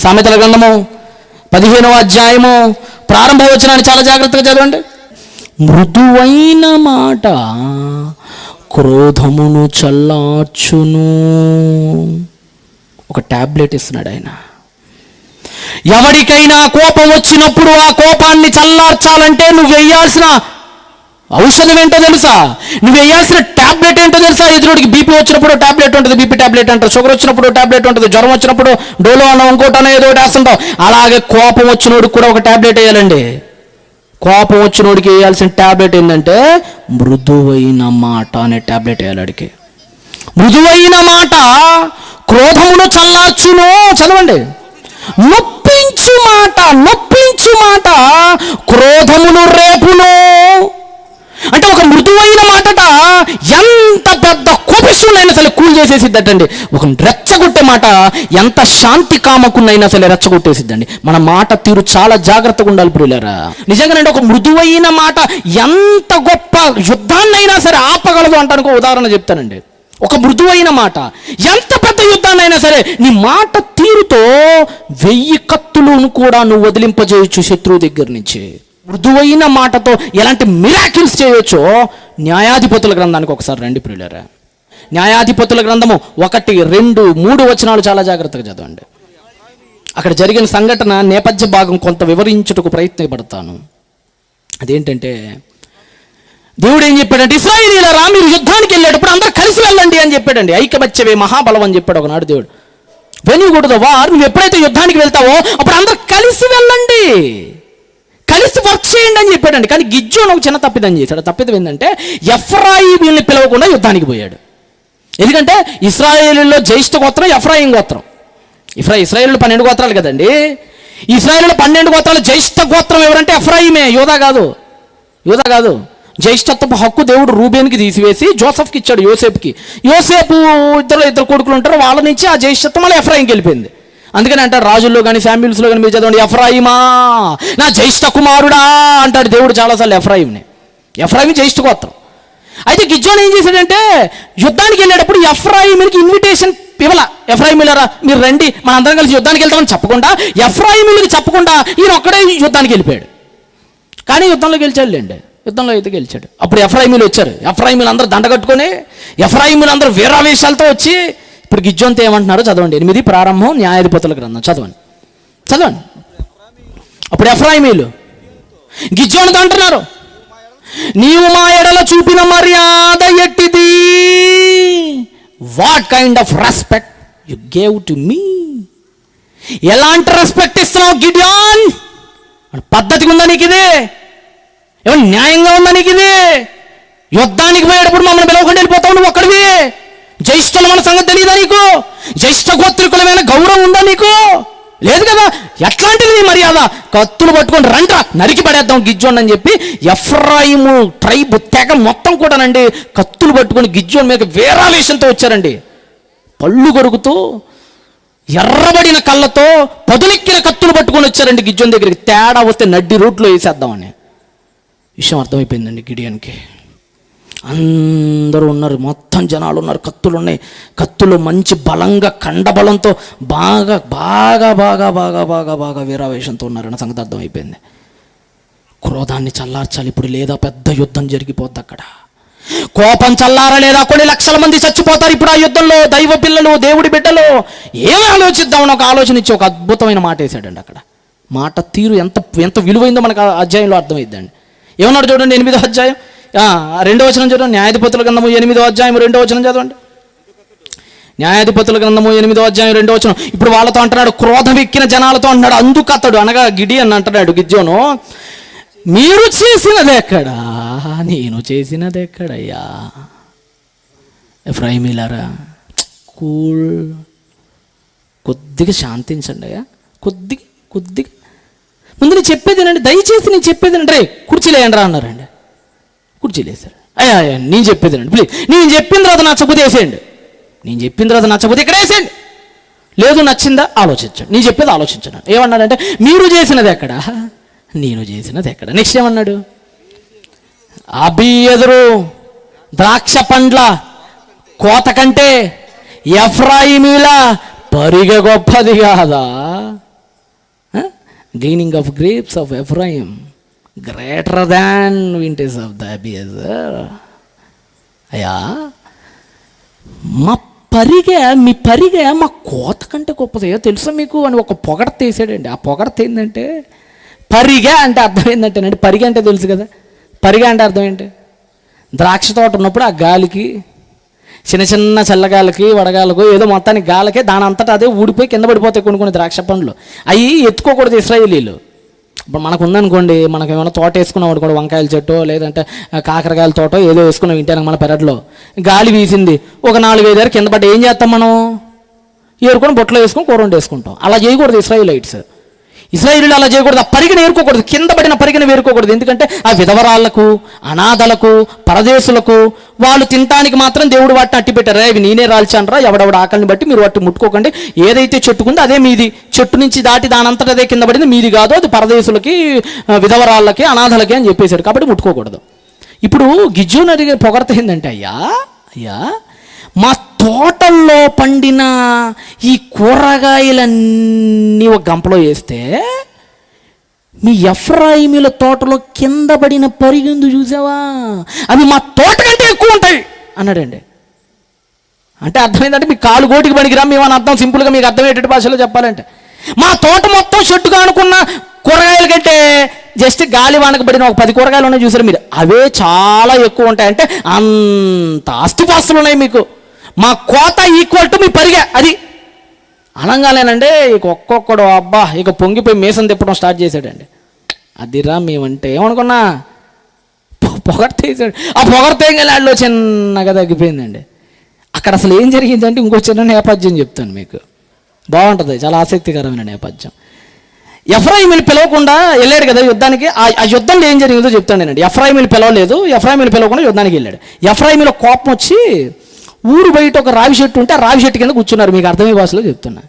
సామెతల గ్రంథము పదిహేనవ అధ్యాయము ప్రారంభ వచనాన్ని చాలా జాగ్రత్తగా చదవండి. మృదువైన మాట క్రోధమును చల్లార్చును. ఒక టాబ్లెట్ ఇస్తున్నాడు ఆయన. ఎవరికైనా కోపం వచ్చినప్పుడు ఆ కోపాన్ని చల్లార్చాలంటే నువ్వు వేయాల్సిన ఔషధం ఏంటో తెలుసా? నువ్వు వేయాల్సిన టాబ్లెట్ ఏంటో తెలుసా? ఎదురుడికి బీపీ వచ్చినప్పుడు టాబ్లెట్ ఉంటుంది బీపీ టాబ్లెట్ అంటారు. షుగర్ వచ్చినప్పుడు టాబ్లెట్ ఉంటుంది జ్వరం వచ్చినప్పుడు డోలో అన్న ఇంకోటనో ఏదో ఒకటి వేస్తుంటాం అలాగే కోపం వచ్చినోడికి కూడా ఒక టాబ్లెట్ వేయాలండి. కోపం వచ్చినోడికి వేయాల్సిన టాబ్లెట్ ఏంటంటే మృదువైన మాట అనే టాబ్లెట్ వేయాలి అడికి మృదువైన మాట. క్రోధమును చల్లార్చును. చదవండి. నొప్పించు మాట నొప్పించు మాట. క్రోధమును రేపును. అంటే ఒక మృదువైన మాటట ఎంత పెద్ద కోపిస్తున్నైనా సరే కూల్ చేసేసిద్దటండి. ఒక రెచ్చగొట్టే మాట ఎంత శాంతి కామకున్నైనా సరే రెచ్చగొట్టేసిద్దండి. మన మాట తీరు చాలా జాగ్రత్తగా ఉండాలి ప్రియులరా. నిజంగానండి ఒక మృదువైన మాట ఎంత గొప్ప యుద్ధాన్నైనా సరే ఆపగలదు అంటానికి ఒక ఉదాహరణ చెప్తానండి. ఒక మృదువైన మాట ఎంత పెద్ద యుద్ధాన్నైనా సరే నీ మాట తీరుతో వెయ్యి కత్తులను కూడా నువ్వు వదిలింపజేయచ్చు శత్రువు దగ్గర నుంచి. మృదువైన మాటతో ఎలాంటి మిరాకిల్స్ చేయొచ్చో న్యాయాధిపతుల గ్రంథానికి ఒకసారి రండి ప్రియులరా. న్యాయాధిపతుల గ్రంథము ఒకటి రెండు మూడు వచనాలు చాలా జాగ్రత్తగా చదవండి. అక్కడ జరిగిన సంఘటన నేపథ్య భాగం కొంత వివరించుటకు ప్రయత్నపడతాను. అదేంటంటే దేవుడు ఏం చెప్పాడంటే ఇస్రాయిలీలరా మీరు యుద్ధానికి వెళ్ళేటప్పుడు అందరూ కలిసి వెళ్ళండి అని చెప్పాడండి. ఐకమత్యవే మహాబలం అని చెప్పాడు ఒకనాడు దేవుడు. వెనుకూడదు వారు నువ్వు ఎప్పుడైతే యుద్ధానికి వెళ్తావో అప్పుడు అందరూ కలిసి వెళ్ళండి. కలిసి వర్క్ చేయండి అని చెప్పాడండి. కానీ గిజ్జోన్ ఒక చిన్న తప్పిదం చేశాడు. తప్పిదం ఏంటంటే ఎఫ్రాయిబీల్ని పిలవకుండా యుద్ధానికి పోయాడు. ఎందుకంటే ఇస్రాయేలీలో జ్యేష్ఠ గోత్రం ఎఫ్రాయిం గోత్రం. ఇఫ్రా ఇస్రాయేల్ పన్నెండు గోత్రాలు కదండి. ఇస్రాయేల్ పన్నెండు గోత్రాలు జ్యేష్ఠ గోత్రం ఎవరంటే ఎఫ్రాయిమే యోధా కాదు. యోధా కాదు. జ్యేష్ఠత్వపు హక్కు దేవుడు రూబేన్కి తీసివేసి జోసఫ్కి ఇచ్చాడు యోసేపుకి. యోసేపు ఇద్దరు ఇద్దరు కొడుకులు ఉంటారు. వాళ్ళ నుంచి ఆ జ్యేష్ఠత్వం మళ్ళీ ఎఫ్రాయింకి వెళ్ళిపోయింది. అందుకని అంటారు రాజుల్లో కానీ ఫ్యామిలీస్లో కానీ మీరు చదవండి ఎఫ్రాయిమా? నా జ్యేష్ఠ కుమారుడా అంటాడు దేవుడు చాలాసార్లు ఎఫ్రాయిమ్ని. ఎఫ్రాయిం జ్యేష్ఠ గోత్రం అయితే గిజ్జోన్ ఏం చేశాడంటే యుద్ధానికి వెళ్ళేటప్పుడు ఎఫ్రాయిమికి ఇన్విటేషన్ ఇవ్వాల ఎఫ్రాయిమిలరా మీరు రండి మన అందరం కలిసి యుద్ధానికి వెళ్తామని చెప్పకుండా ఎఫ్రాయిమిలకి చెప్పకుండా ఈయన ఒక్కడే యుద్ధానికి వెళ్ళిపోయాడు. కానీ యుద్ధంలో గెలిచాడులేండి యుద్ధంలో అయితే గెలిచాడు. అప్పుడు ఎఫ్రాయిమిలు వచ్చారు. ఎఫ్రాయిమిలు అందరూ దండ కట్టుకొని ఎఫ్రాయిమీలు అందరూ వీరావేశాలతో వచ్చి ఇప్పుడు గిజ్జోంతో ఏమంటున్నారో చదవండి. ఎనిమిది ప్రారంభం న్యాయాధిపతుల గ్రంథం. చదవండి. చదవండి. అప్పుడు ఎఫ్రాయిమీలు గిజ్జోనితో అంటున్నారు. నీవు మా ఎడల చూపిన మర్యాద ఎట్టిది? What kind of respect you gave to me ఎలాంటి రెస్పెక్ట్ ఇస్తున్నావు గిడియాన్? పద్ధతిగా ఉందా నీకు ఇది ఏమన్నా న్యాయంగా ఉందా నీకు ఇది యుద్ధానికి పోయేటప్పుడు మమ్మల్ని పిలవకుండా వెళ్ళిపోతావు నువ్వు ఒక్కడివి? జ్యేష్ఠుల మన సంగతి తెలియదా నీకు? జ్యేష్ఠ గోత్రికులమైన గౌరవం ఉందా నీకు? లేదు కదా? ఎట్లాంటిది నీ మర్యాద? కత్తులు పట్టుకొని రండ్రా నరికి పడేద్దాం గిజ్జోన్ అని చెప్పి ఎఫ్రాయిము ట్రైబ్ తెగ మొత్తం కూడానండి కత్తులు పట్టుకొని గిజ్జోన్ మీద వేరావేశంతో వచ్చారండి. పళ్ళు కొరుకుతూ ఎర్రబడిన కళ్ళతో పదులెక్కిన కత్తులు పట్టుకొని వచ్చారండి గిజ్జోన్ దగ్గరికి. తేడా వస్తే నడ్డి రూట్లో వేసేద్దామని. విషయం అర్థమైపోయిందండి గిడియన్కి. అందరూ ఉన్నారు మొత్తం జనాలు ఉన్నారు కత్తులు ఉన్నాయి. కత్తులు మంచి బలంగా కండబలంతో బాగా బాగా బాగా బాగా బాగా బాగా వీరావేశంతో ఉన్నారన్న సంగతి అయిపోయింది. క్రోధాన్ని చల్లార్చాలి. ఇప్పుడు లేదా పెద్ద యుద్ధం జరిగిపోద్ది అక్కడ. కోపం చల్లారలేదా? కొన్ని లక్షల మంది చచ్చిపోతారు ఇప్పుడు ఆ యుద్ధంలో. దైవ పిల్లలు దేవుడి బిడ్డలు. ఏమి ఆలోచిద్దామని ఒక ఆలోచన ఇచ్చి ఒక అద్భుతమైన మాట వేసాడండి అక్కడ. మాట తీరు ఎంత ఎంత విలువైందో మనకు అధ్యాయంలో అర్థమైందండి ఏమన్నాడు చూడండి ఎనిమిదో అధ్యాయం? రెండో వచనం చదవండి. న్యాయాధిపతుల గ్రంథము ఎనిమిదో అధ్యాయం రెండో వచనం చదవండి. న్యాయాధిపతుల గ్రంథము ఎనిమిదో అధ్యాయం రెండో వచనం. ఇప్పుడు వాళ్ళతో అంటున్నాడు క్రోధం ఎక్కిన జనాలతో అంటున్నాడు అందుకు అతడు అనగా గిడి అని అంటున్నాడు గిద్యోను మీరు చేసినది ఎక్కడా? నేను చేసినది ఎక్కడయ్యా? ఎఫ్రాయిమీలారా కూల్ కొద్దిగా శాంతించండి అయ్యా. కొద్దిగా కొద్దిగా. ముందు నేను చెప్పేది అండి దయచేసి నేను చెప్పేది రే కుర్చీలేయండి రా అన్నారండి. కుర్చీలేసారు అయ్యా అయ్యా నేను చెప్పేది అండి ప్లీజ్ నేను చెప్పిన తర్వాత నచ్చకపోతే వేసేయండి. నేను చెప్పిన తర్వాత నచ్చకపోతే ఇక్కడ వేసేయండి. లేదు నచ్చిందా ఆలోచించండి. నేను చెప్పేది ఆలోచించను ఏమన్నాడంటే మీరు చేసినది ఎక్కడ? నేను చేసినది ఎక్కడ? నెక్స్ట్ ఏమన్నాడు? అభి ఎదురు ద్రాక్ష పండ్ల కోత కంటే ఎఫ్రాయిమీల పరిగ గొప్పది కాదా? Gaining of grapes of Ephraim greater than vintage of the Abiezer అయ్యా మా పరిగె మీ పరిగె మా కోత కంటే గొప్పదయ్యా తెలుసా మీకు? అని ఒక పొగడ తీసాడండి. ఆ పొగడత ఏంటంటే పరిగె అంటే అర్థం ఏంటంటేనండి పరిగె అంటే తెలుసు కదా. పరిగె అంటే అర్థం ఏంటి? ద్రాక్ష తోట ఉన్నప్పుడు ఆ గాలికి చిన్న చిన్న చల్లగాలకి వడగాలకు ఏదో మొత్తానికి గాలకే దాని అంతటా అదే ఊడిపోయి కింద పడిపోతాయి కొన్ని కొన్ని ద్రాక్ష పండ్లు. అవి ఎత్తుకోకూడదు ఇస్రాయేలీలు. ఇప్పుడు మనకు ఉందనుకోండి మనకు ఏమైనా తోట వేసుకున్నాం అనుకోండి వంకాయల చెట్టు లేదంటే కాకరకాయల తోట ఏదో వేసుకున్నాం ఇంటానికి మన పెరట్లో. గాలి వీసింది. ఒక నాలుగైదు కింద పడ్డ ఏం చేస్తాం మనం? ఏరుకొని బొట్టలో వేసుకొని కూర వండి వేసుకుంటాం అలా చేయకూడదు ఇస్రాయిలైట్స్. ఇజ్రాయిలు అలా చేయకూడదు ఆ పరిగణ ఏరుకోకూడదు కింద పడిన పరిగణ వేరుకోకూడదు. ఎందుకంటే ఆ విధవరాళ్ళకు అనాథలకు పరదేశులకు వాళ్ళు తినటానికి మాత్రం దేవుడు వాటిని అట్టి పెట్టారు అవి నేనే రాల్చానరా ఎవడెవడ ఆకలిని బట్టి మీరు వాటిని ముట్టుకోకండి. ఏదైతే చెట్టుకుందో అదే మీది. చెట్టు నుంచి దాటి దానంతట అదే కింద పడింది మీది కాదు అది పరదేశులకి విధవరాళ్ళకి అనాథలకి అని చెప్పేశాడు. కాబట్టి ముట్టుకోకూడదు. ఇప్పుడు గిజ్జుని అడిగే పొగడత ఏంటంటే అయ్యా అయ్యా మా తోటల్లో పండిన ఈ కూరగాయలన్నీ ఒక గంపలో వేస్తే మీ ఎఫ్రాయిమీల తోటలో కింద పడిన పరిగిందు చూసావా? అవి మా తోట కంటే ఎక్కువ ఉంటాయి అన్నాడండి. అంటే అర్థమైందంటే మీ కాలు గోటికి పనికిరా మేమని అర్థం సింపుల్గా మీకు అర్థమయ్యేటట్టు భాషలో చెప్పాలంటే. మా తోట మొత్తం చెట్టుగా అనుకున్న కూరగాయల కంటే జస్ట్ గాలి వానకు పడిన ఒక పది కూరగాయలు ఉన్నాయి చూసారు మీరు? అవే చాలా ఎక్కువ ఉంటాయి అంటే అంత ఆస్తిపాస్తులు ఉన్నాయి మీకు. మా కోత ఈక్వల్ టు మీ పరిగా అది. అనగానేనండి ఇక ఒక్కొక్కడు అబ్బా ఇక పొంగిపోయి మీసం తిప్పడం స్టార్ట్ చేశాడండి. అదిరా మేమంటే ఏమనుకున్నా పొగర్తేసాడు ఆ పొగర్తేంగలాడిలో చిన్నగా తగ్గిపోయిందండి. అక్కడ అసలు ఏం జరిగిందంటే ఇంకో చిన్న నేపథ్యం చెప్తాను మీకు. బాగుంటుంది చాలా ఆసక్తికరమైన నేపథ్యం. ఎఫ్రాయిమిని పిలవకుండా వెళ్ళాడు కదా యుద్ధానికి ఆ ఆ యుద్ధంలో ఏం జరిగిందో చెప్తాను నేనండి. ఎఫ్రాయిమిని పిలవలేదు ఎఫ్రాయిమిని పిలవకుండా యుద్ధానికి వెళ్ళాడు. ఎఫ్రాయిమిలో కోపం వచ్చి ఊరు బయట ఒక రావి చెట్టు ఉంటే ఆ రావి చెట్టు కింద కూర్చున్నారు. మీకు అర్థమయ్యే భాషలో చెప్తున్నా.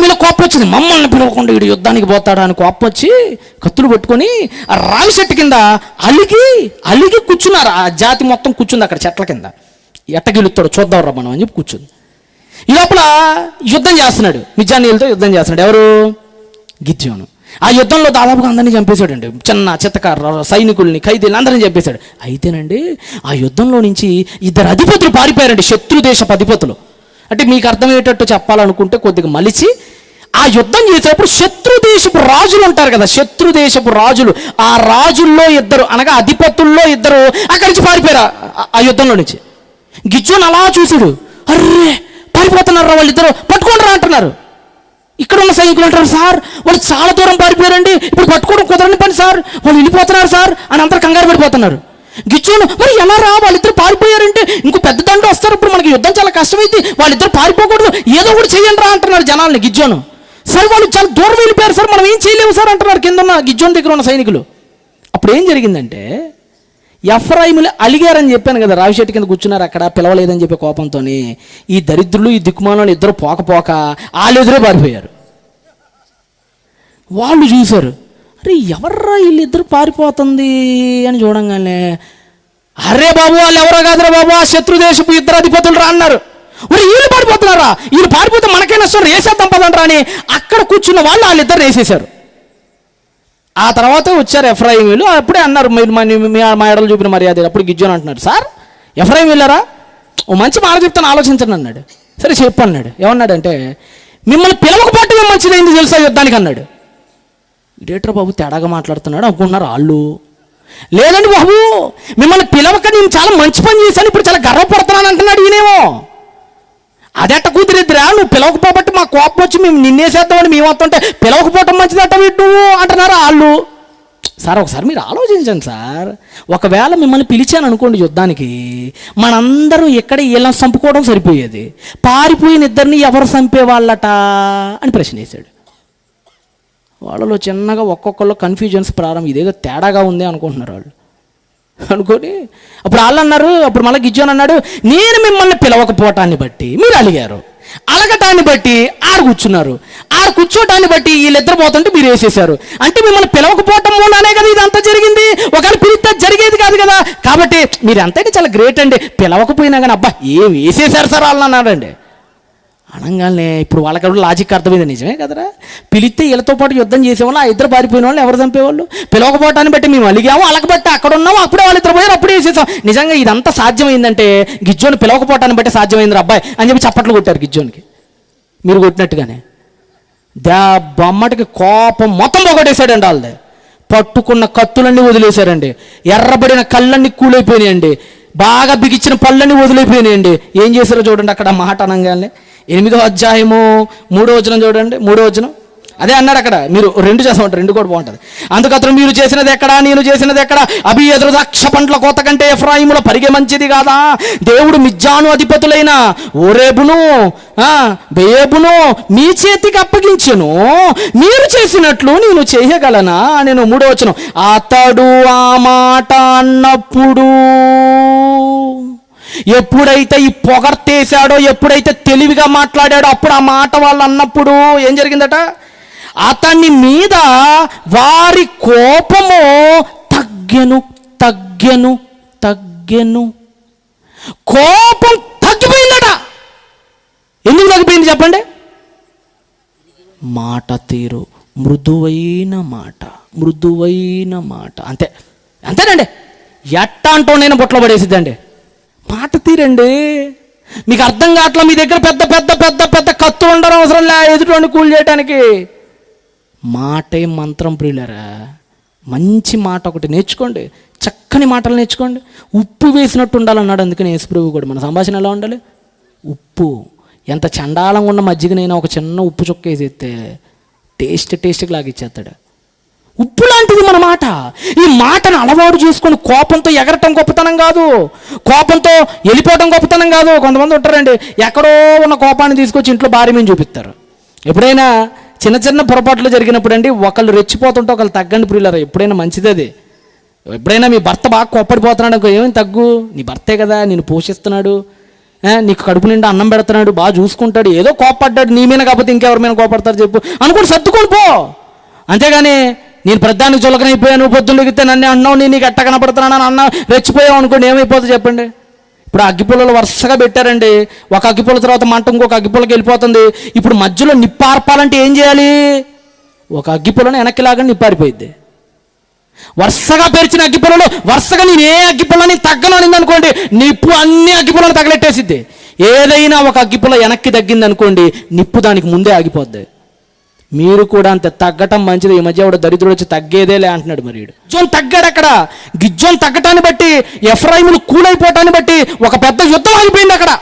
మీద కోపం వచ్చింది? మమ్మల్ని పిలవకుండా వీడు యుద్ధానికి పోతాడా అని కోపం వచ్చి కత్తులు పట్టుకొని ఆ రావి చెట్టు కింద అలిగి అలిగి కూర్చున్నారు. ఆ జాతి మొత్తం కూర్చుంది అక్కడ చెట్ల కింద. ఎట్టగిలుతాడు చూద్దాం రా మనం అని చెప్పి కూర్చుంది. ఈ లోపల యుద్ధం చేస్తున్నాడు. మిజానీలతో యుద్ధం చేస్తున్నాడు. ఎవరు? గిద్యోను. ఆ యుద్ధంలో దాదాపుగా అందరినీ చంపేశాడండి. చిన్న చిత్తకారు సైనికుల్ని ఖైదీలు అందరినీ చంపేశాడు. అయితేనండి ఆ యుద్ధంలో నుంచి ఇద్దరు అధిపతులు పారిపోయారండి శత్రు దేశపు అధిపతులు. అంటే మీకు అర్థమయ్యేటట్టు చెప్పాలనుకుంటే కొద్దిగా మలిచి ఆ యుద్ధం చేసేటప్పుడు శత్రు దేశపు రాజులు ఉంటారు కదా శత్రు దేశపు రాజులు. ఆ రాజుల్లో ఇద్దరు అనగా అధిపతుల్లో ఇద్దరు అక్కడి నుంచి పారిపోయారు ఆ- యుద్ధంలో నుంచి. గిజ్జోన్ అలా చూసాడు అర్రే పారిపోతున్నారు వాళ్ళిద్దరు పట్టుకుంటారా రా అంటున్నారు. ఇక్కడ ఉన్న సైనికులు అంటారు సార్ వాళ్ళు చాలా దూరం పారిపోయారండి. ఇప్పుడు పట్టుకోవడం కుదరని పని సార్. వాళ్ళు వెళ్ళిపోతున్నారు సార్ అని అందరు కంగారు పడిపోతున్నారు. గిచ్చోను మరి ఎలా రా? వాళ్ళిద్దరు పారిపోయారంటే ఇంకో పెద్ద దండ వస్తారు. ఇప్పుడు మనకి యుద్ధం చాలా కష్టమైంది. వాళ్ళిద్దరు పారిపోకూడదు. ఏదో ఒకటి చేయండి రా అంటున్నారు జనాల్ని గిజ్జోను సార్ వాళ్ళు చాలా దూరం వెళ్ళిపోయారు సార్. మనం ఏం చేయలేము సార్ అంటున్నారు కింద ఉన్న గిజ్జోన్ దగ్గర ఉన్న సైనికులు. అప్పుడు ఏం జరిగిందంటే ఎఫ్రాయిములు అలిగారని చెప్పాను కదా రావి చెట్టు కింద కూర్చున్నారు అక్కడ పిలవలేదని చెప్పే కోపంతో ఈ దరిద్రులు ఈ దిక్కుమాలను ఇద్దరు పోకపోక వాళ్ళు ఎదురే పారిపోయారు. వాళ్ళు చూశారు అరే ఎవర్రా వీళ్ళిద్దరు పారిపోతుంది అని చూడంగానే అరే బాబు వాళ్ళు ఎవరో కాదురా బాబు ఆ శత్రుదేశపు ఇద్దరు అధిపతులు రా అన్నారు. మరి వీళ్ళు పారిపోతున్నారా? వీళ్ళు పారిపోతే మనకే నష్టం? వేసేద్దాం పదండ్రా అని అక్కడ కూర్చున్న వాళ్ళు వాళ్ళిద్దరు వేసేశారు. ఆ తర్వాత వచ్చారు ఎఫ్రాయిమీలు అప్పుడే అన్నారు మీరు మా మా ఎడలు చూపిన మర్యాద అప్పుడు గిజ్జోన్ అంటున్నాడు సార్ ఎఫ్రాయిం వెళ్ళారా? ఓ మంచి మాట చెప్తాను ఆలోచించండి అన్నాడు. సరే చెప్పు అన్నాడు. ఏమన్నాడంటే మిమ్మల్ని పిలవకపోవటమే మంచిదైంది తెలుసా యుద్ధానికి? అన్నాడు. ఇదేట్రా బాబు తేడాగా మాట్లాడుతున్నాడు అనుకుంటున్నారు వాళ్ళు. లేదండి బాబు మిమ్మల్ని పిలవక నేను చాలా మంచి పని చేశాను ఇప్పుడు చాలా గర్వపడుతున్నాను అంటున్నాడు ఈయనేమో. అదెట్ట కుదిరిద్దిరా నువ్వు పిలవకపోబట్టి మా కోపం వచ్చి మేము నిన్నేసేద్దామని మేము వస్తుంటే పిలవకపోవటం మంచిదట నువ్వు అంటున్నారు వాళ్ళు? సార్ ఒకసారి మీరు ఆలోచించండి సార్. ఒకవేళ మిమ్మల్ని పిలిచాను అనుకోండి యుద్ధానికి మనందరం ఎక్కడ వీళ్ళని చంపుకోవడం సరిపోయేది. పారిపోయిన ఇద్దరిని ఎవరు చంపేవాళ్ళట అని ప్రశ్న వేశాడు. వాళ్ళలో చిన్నగా ఒక్కొక్కళ్ళు కన్ఫ్యూజన్స్ ప్రారంభం. ఇదేదో తేడాగా ఉంది అనుకుంటున్నారు వాళ్ళు. అనుకొని అప్పుడు వాళ్ళు అన్నారు అప్పుడు మళ్ళీ గిజ్జోన్ అన్నాడు నేను మిమ్మల్ని పిలవకపోవటాన్ని బట్టి మీరు అలిగారు. అలగటాన్ని బట్టి ఆరు కూర్చున్నారు. ఆరు కూర్చోటాన్ని బట్టి వీళ్ళిద్దరు పోతుంటే మీరు వేసేశారు. అంటే మిమ్మల్ని పిలవకపోవటం మూలానే కదా ఇదంతా జరిగింది. ఒకవేళ పిలిస్తే జరిగేది కాదు కదా. కాబట్టి మీరు అంతైతే చాలా గ్రేట్ అండి. పిలవకపోయినా కానీ అబ్బా ఏం వేసేశారు సార్ వాళ్ళు అన్నాడండి. అనగానే ఇప్పుడు వాళ్ళకి లాజిక్ అర్థమైంది నిజమే కదరా? పిలిస్తే వీళ్ళతో పాటు యుద్ధం చేసేవాళ్ళు ఆ ఇద్దరు పారిపోయిన వాళ్ళు ఎవరు చంపేవాళ్ళు? పిలవకపోవటాన్ని బట్టి మేము అలిగాము అలగబట్టి అక్కడ ఉన్నాము అప్పుడే వాళ్ళు ఇద్దరు పోయారు అప్పుడే వేసేసాం నిజంగా ఇదంతా సాధ్యమైందంటే గిజ్జోని పిలవకపోవటాన్ని బట్టి సాధ్యమైంది అబ్బాయి అని చెప్పి చప్పట్లు కొట్టారు గిజ్జోనికి. మీరు కొట్టినట్టుగానే. బొమ్మటికి కోపం మొత్తం పొగటేశాడండి వాళ్ళది. పట్టుకున్న కత్తులన్నీ వదిలేశారండి. ఎర్రబడిన కళ్ళన్నీ కూలైపోయినాయండి. బాగా బిగించిన పళ్ళన్నీ వదిలిపోయినాయండి. ఏం చేశారో చూడండి అక్కడ మాట అనగానే. ఎనిమిదో అధ్యాయము మూడో వచనం చూడండి మూడో వచనం. అదే అన్నాడు అక్కడ మీరు రెండు చేస్తామంటారు రెండు కూడా బాగుంటుంది. అందుకతను మీరు చేసినది ఎక్కడా నేను చేసినది ఎక్కడ? అభి ఎదురు ద్రాక్ష పంటల కోత కంటే ఎఫ్రాయిముల పరిగె మంచిది కాదా? దేవుడు మిజ్జాను అధిపతులైన ఓరేబును బేబును మీ చేతికి అప్పగించను. మీరు చేసినట్లు నేను చేయగలనా? నేను మూడో వచ్చను అతడు ఆ మాట అన్నప్పుడు ఎప్పుడైతే ఈ పొగర్తేసాడో ఎప్పుడైతే తెలివిగా మాట్లాడాడో అప్పుడు ఆ మాట వాళ్ళు అన్నప్పుడు ఏం జరిగిందట? అతని మీద వారి కోపము తగ్గెను తగ్గెను తగ్గెను. కోపం తగ్గిపోయిందట. ఎందుకు తగ్గిపోయింది చెప్పండి? మాట తీరు. మృదువైన మాట మృదువైన మాట. అంతే. అంతేనండి. ఎట్ట అంటూ నేను బుట్టలో పడేసిద్దండి. మాట తీరండి. మీకు అర్థం కావట్లా మీ దగ్గర పెద్ద పెద్ద పెద్ద పెద్ద కత్తు ఉండడం అవసరం లే ఎదుటి కూల్ చేయడానికి మాటే మంత్రం ప్రియులరా. మంచి మాట ఒకటి నేర్చుకోండి. చక్కని మాటలు నేర్చుకోండి. ఉప్పు వేసినట్టు ఉండాలన్నాడు అందుకని యేసుప్రభు కూడా. మన సంభాషణ ఎలా ఉండాలి? ఉప్పు. ఎంత చండాలంగా ఉన్న మజ్జిగనైనా ఒక చిన్న ఉప్పు చుక్క వేసేస్తే టేస్ట్ టేస్ట్కి లాగిచ్చేస్తాడు ఉప్పు లాంటిది మన మాట. ఈ మాటను అలవాటు చేసుకొని కోపంతో ఎగరటం గొప్పతనం కాదు. కోపంతో వెళ్ళిపోవటం గొప్పతనం కాదు. కొంతమంది ఉంటారండి ఎక్కడో ఉన్న కోపాన్ని తీసుకొచ్చి ఇంట్లో భార్య మీద చూపిస్తారు. ఎప్పుడైనా చిన్న చిన్న పొరపాట్లు జరిగినప్పుడు అండి ఒకళ్ళు రెచ్చిపోతుంటే ఒకళ్ళు తగ్గండి ప్రియులరా ఎప్పుడైనా మంచిది అది. ఎప్పుడైనా మీ భర్త బాగా కోప్పడిపోతున్నాడు అనుకో ఏమని తగ్గు? నీ భర్తే కదా నేను పోషిస్తున్నాడు. నీకు కడుపు నిండా అన్నం పెడుతున్నాడు బాగా చూసుకుంటాడు ఏదో కోపడ్డాడు నీ మీద కాకపోతే ఇంకెవరి మీద కోపడతారు చెప్పు. అనుకుని సర్దుకొని పో. అంతేగాని నేను ప్రధానికి చులకనైపోయాను పొద్దున్నగితే నన్ను అన్నావు నేను నీకు ఎట్ట కనపడుతున్నాను అన్న రెచ్చిపోయావు అనుకోండి ఏమైపోతుంది చెప్పండి? ఇప్పుడు అగ్గిపుల్లలు వరుసగా పెట్టారండి. ఒక అగ్గిపుల్ల తర్వాత మంట ఇంకొక అగ్గిపుల్లకి వెళ్ళిపోతుంది. ఇప్పుడు మధ్యలో నిప్పార్పాలంటే ఏం చేయాలి? ఒక అగ్గిపుల్లను వెనక్కి లాగా నిప్పారిపోయింది వరుసగా పేర్చిన అగ్గిపుల్లలో వరుసగా నేను ఏ అగ్గిపుల్లని తగ్గననింది అనుకోండి నిప్పు అన్ని అగ్గిపుల్లను తగలెట్టేసిద్ది. ఏదైనా ఒక అగ్గిపుల్ల వెనక్కి తగ్గింది అనుకోండి నిప్పు దానికి ముందే ఆగిపోద్ది. మీరు కూడా అంత తగ్గటం మంచిది. ఈ మధ్య కూడా దరిద్రుడు వచ్చి తగ్గేదేలే అంటున్నాడు మరి గిజ్జోన్ తగ్గాడు అక్కడ. గిజ్జోన్ తగ్గటాన్ని బట్టి ఎఫ్రాయిములు కూలైపోవటాన్ని బట్టి ఒక పెద్ద యుద్ధం అయిపోయింది అక్కడ.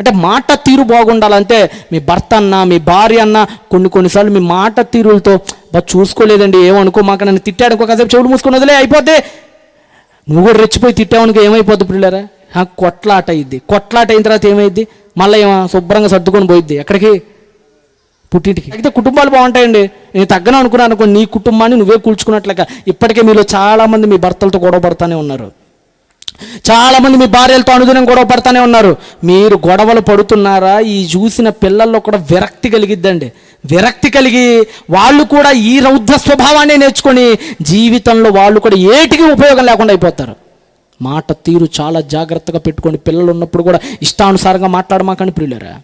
అంటే మాట తీరు బాగుండాలంటే మీ భర్త అన్న మీ భార్య అన్న కొన్ని కొన్నిసార్లు మీ మాట తీరులతో బా చూసుకోలేదండి ఏమనుకో మాకు నన్ను తిట్టాడు ఇంకో కాసేపు చెవులు మూసుకుని వదిలే అయిపోతే నువ్వు కూడా రెచ్చిపోయి తిట్టావనుకో ఏమైపోద్ది పిల్లరా కొట్లాట అయింది. కొట్లాట అయిన తర్వాత ఏమైద్ది? మళ్ళీ ఏమో శుభ్రంగా సర్దుకొని పోయిద్ది. ఎక్కడికి? పుట్టింటికి. అయితే కుటుంబాలు బాగుంటాయండి. నేను తగ్గను అనుకున్నాను అనుకో నీ కుటుంబాన్ని నువ్వే కూల్చుకున్నట్లుగా ఇప్పటికే మీలో చాలామంది మీ భర్తలతో గొడవ పడుతూనే ఉన్నారు. చాలామంది మీ భార్యలతో అనుదినం గొడవ పడుతూనే ఉన్నారు. మీరు గొడవలు పడుతున్నారా? ఈ చూసిన పిల్లల్లో కూడా విరక్తి కలిగిద్దండి. విరక్తి కలిగి వాళ్ళు కూడా ఈ రౌద్ర స్వభావాన్ని నేర్చుకొని జీవితంలో వాళ్ళు కూడా ఏటికి ఉపయోగం లేకుండా అయిపోతారు. మాట తీరు చాలా జాగ్రత్తగా పెట్టుకోండి పిల్లలు ఉన్నప్పుడు కూడా ఇష్టానుసారంగా మాట్లాడమాకండి ప్రియులరా.